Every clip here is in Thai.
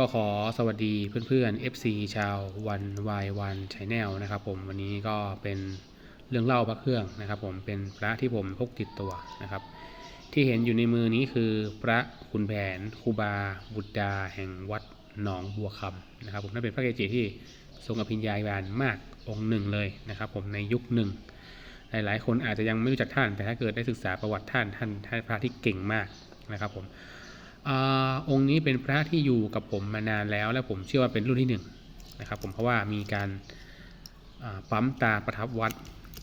ก็ขอสวัสดีเพื่อนๆ FC ชาววันวายวันชแนลนะครับผมวันนี้ก็เป็นเรื่องเล่าพระเครื่องนะครับ ผมเป็นพระที่ผมพกติดตัวนะครับ ที่เห็นอยู่ในมือนี้คือพระขุนแผนครูบา บุตรดาแห่งวัดหนองบัวคำนะครับ ผมนั่นเป็นพระเกจิที่ทรงอภิญญาบานมากองค์หนึ่งเลยนะครับ ผมในยุคหนึ่งหลายๆ คนอาจจะยังไม่รู้จักท่านแต่ถ้าเกิดได้ศึกษาประวัติท่านท่านท่านพระที่เก่งมากนะครับ ผม อองค์นี้เป็นพระที่อยู่กับผมมานานแล้ว และผมเชื่อว่าเป็นรุ่นที่หนึ่งนะครับผมเพราะว่ามีการปั๊มตาประทับวัด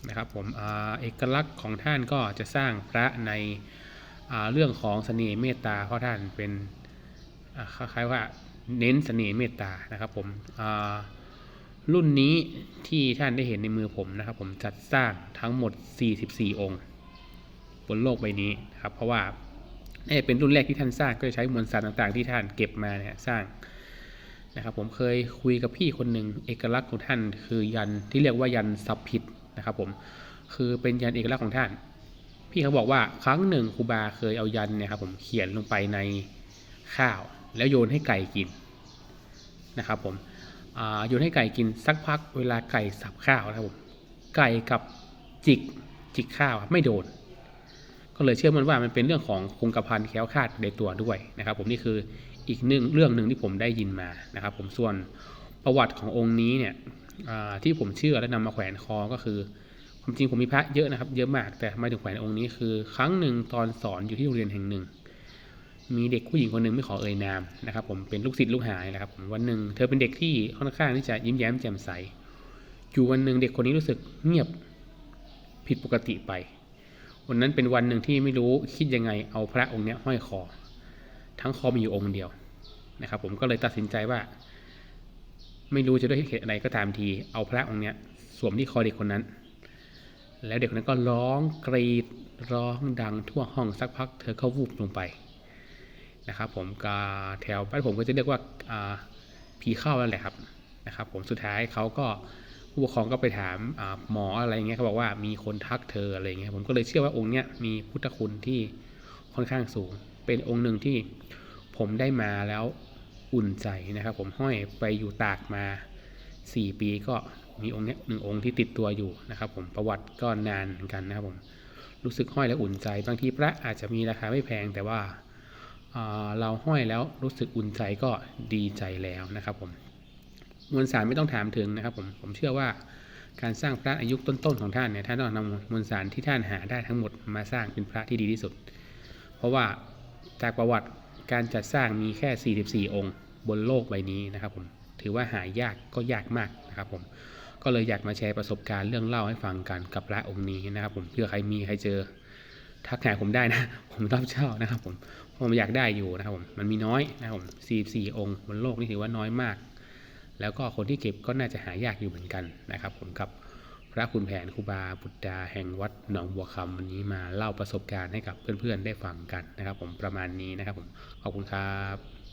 นะครับผมอเอกลักษณ์ของท่านก็จะสร้างพระในเรื่องของเสน่ห์เมตตาเพราะท่านเป็นคล้ายๆว่าเน้นเสน่ห์เมตตานะครับผมรุ่นนี้ที่ท่านได้เห็นในมือผมนะครับผมจัดสร้างทั้งหมด 44 องค์ บนโลกใบนี้นะครับเพราะว่า นี่เป็นรุ่นแรกที่ท่านสร้างก็จะใช้มวลสารต่างๆ ที่ท่านเก็บมาเนี่ยสร้างนะครับผมเคยคุยกับพี่คนหนึ่งเอกลักษณ์ของท่าน คือยันที่เรียกว่ายันสับผิดนะครับผมคือเป็นยันเอกลักษณ์ของท่าน พี่เขาบอกว่าครั้งหนึ่งครูบาเคยเอายันเนี่ยครับผมเขียนลงไปในข้าว แล้วโยนให้ไก่กินนะครับผมโยนให้ไก่กินสักพักเวลาไก่สับข้าวนะครับผมไก่กับจิกจิกข้าวไม่โดน ก็เลยเชื่อมันว่ามันเป็นเรื่องของคงกระพันแคล้วคาดในตัวด้วยนะครับ ผมนี่คืออีกหนึ่งเรื่องหนึ่งที่ผมได้ยินมานะครับ ผมส่วนประวัติขององค์นี้เนี่ยที่ผมเชื่อและนำมาแขวนคอก็คือความจริงผมมีพระเยอะนะครับ เยอะมากแต่ทำไมถึงแขวนองค์นี้คือ ครั้งหนึ่งตอนสอนอยู่ที่โรงเรียนแห่งหนึ่ง มีเด็กผู้หญิงคนหนึ่งไม่ขอเอ่ยนามนะครับ ผมเป็นลูกศิษย์ลูกหานะครับผมวันหนึ่งเธอเป็นเด็กที่ค่อนข้างที่จะยิ้มแย้มแจ่มใสอยู่วันหนึ่งเด็กคนนี้รู้สึกเงียบผิดปกติไป วันนั้นเป็นวันหนึ่งที่ไม่รู้คิดยังไงเอาพระองค์เนี้ยห้อยคอ ทั้งคอมีอยู่องค์เดียวนะครับ ผมก็เลยตัดสินใจว่า ไม่รู้จะด้วยเหตุอะไรก็ตามที เอาพระองค์เนี้ยสวมที่คอเด็กคนนั้น แล้วเด็กคนนั้นก็ร้องกรีดร้องดังทั่วห้องสักพัก เธอก็วูบลงไปนะครับ ผมกาแถวบ้านผมก็จะเรียกว่าผีเข้านั่นแหละครับนะครับ ผมสุดท้ายเขาก็ ผู้ปกครองก็ไปถามหมออะไรเงี้ยเขาบอกว่ามีคนทักเธออะไรเงี้ยผมก็เลยเชื่อว่าองค์เนี้ยมีพุทธคุณที่ค่อนข้างสูง เป็นองค์หนึ่งที่ผมได้มาแล้วอุ่นใจนะครับ ผมห้อยไปอยู่ตากมา 4 ปีก็มีองค์เนี้ยหนึ่งองค์ที่ติดตัวอยู่นะครับ ผมประวัติก็นานเหมือนกันนะครับผมรู้สึกห้อยแล้วอุ่นใจ บางทีพระอาจจะมีราคาไม่แพงแต่ว่าเราห้อยแล้วรู้สึกอุ่นใจก็ดีใจแล้วนะครับผม มวลสารไม่ต้องถามถึงนะครับผมผมเชื่อว่าการสร้างพระอายุต้นๆของท่านเนี่ยท่านต้องนำมวลสารที่ท่านหาได้ทั้งหมดมาสร้างเป็นพระที่ดีที่สุด เพราะว่าจากประวัติการจัดสร้างมีแค่ 44 องค์ บนโลกใบนี้นะครับผมถือว่าหายากก็ยากมากนะครับผมก็เลยอยากมาแชร์ประสบการณ์เรื่องเล่าให้ฟังกันกับพระองค์นี้นะครับผมเพื่อใครมีใครเจอทักหาผมได้นะ ผมรับเช่านะครับผมผมอยากได้อยู่นะครับผมมันมีน้อยนะครับผม44 องค์ บนโลกนี่ถือว่าน้อยมาก แล้วก็คนที่เก็บก็น่าจะหายากอยู่เหมือนกันนะครับผมกับพระคุณแผนครูบาบุตรดาแห่งวัดหนองบัวคำวันนี้มาเล่าประสบการณ์ให้กับเพื่อนๆได้ฟังกันนะครับ ผมประมาณนี้นะครับผมขอบคุณครับ